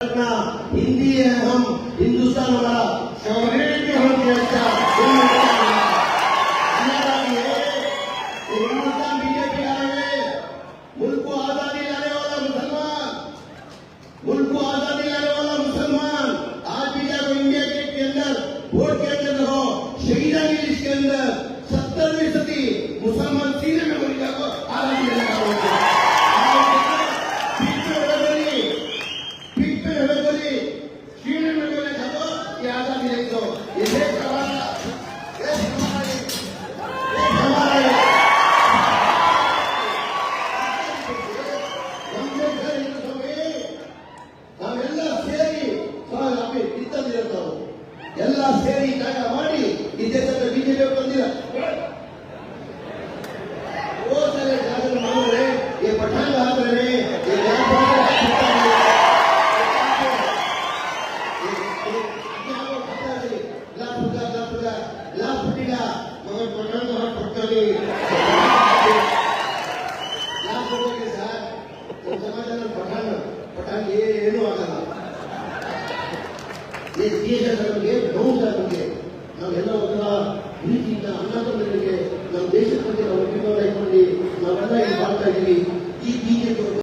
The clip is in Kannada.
रखना हिंदी है हम हिंदुस्तान वाला सॉवरेनिटी होती है अच्छा हमारा भी है ये हिंदुस्तान बीजेपी आए मुल्क को आजादी लाने वाला मुसलमान मुल्क को आजादी लाने वाला मुसलमान आज भी जाओ इंडिया गेट के अंदर वोट के अंदर देखो शहीदा की लिस्ट के अंदर पीठ पे हमें बोली सीने में बोले जाओ ये आजादी ले दो ये देश हमारा देश हमारा है, देश हमारा है। ನಮ್ಗೆ ಸೇರಿ ಸ್ವಾಮಿ ನಾವೆಲ್ಲ ಸೇರಿ ಸ್ವಾಮಿ ಇರ್ತವು ಎಲ್ಲ ಸೇರಿ ಜಾಗ ಮಾಡಿ ಈ ದೇಶದ ಬಿಜೆಪಿ ಬಂದಿಲ್ಲ ಲಾಭ ಮಗನ ಮಗನ ಮಗ ಕೊಡ್ತಾನೆ ಲಾಭ ಕೊಡ್ತೀನಿ ಸರ್. ನಮ್ಮ ಸಮಾಜ ಪಠಾಣ ಪಠಾಣ ಏನೂ ಆಗಲ್ಲ. ಈ ದೇಶ ನಮಗೆ ನೋವು ಸರ್ ನಮಗೆ ನಾವೆಲ್ಲ ಒಂಥರ ಪ್ರೀತಿಯಿಂದ ಅನ್ನ ತಮ್ಮರಿಗೆ ನಮ್ಮ ದೇಶದ ಬಗ್ಗೆ ನಾವು ಅಭಿಮಾನ ಇಟ್ಕೊಂಡು, ನಾವೆಲ್ಲ ಇಲ್ಲಿ ಮಾಡ್ತಾ ಇದ್ದೀವಿ.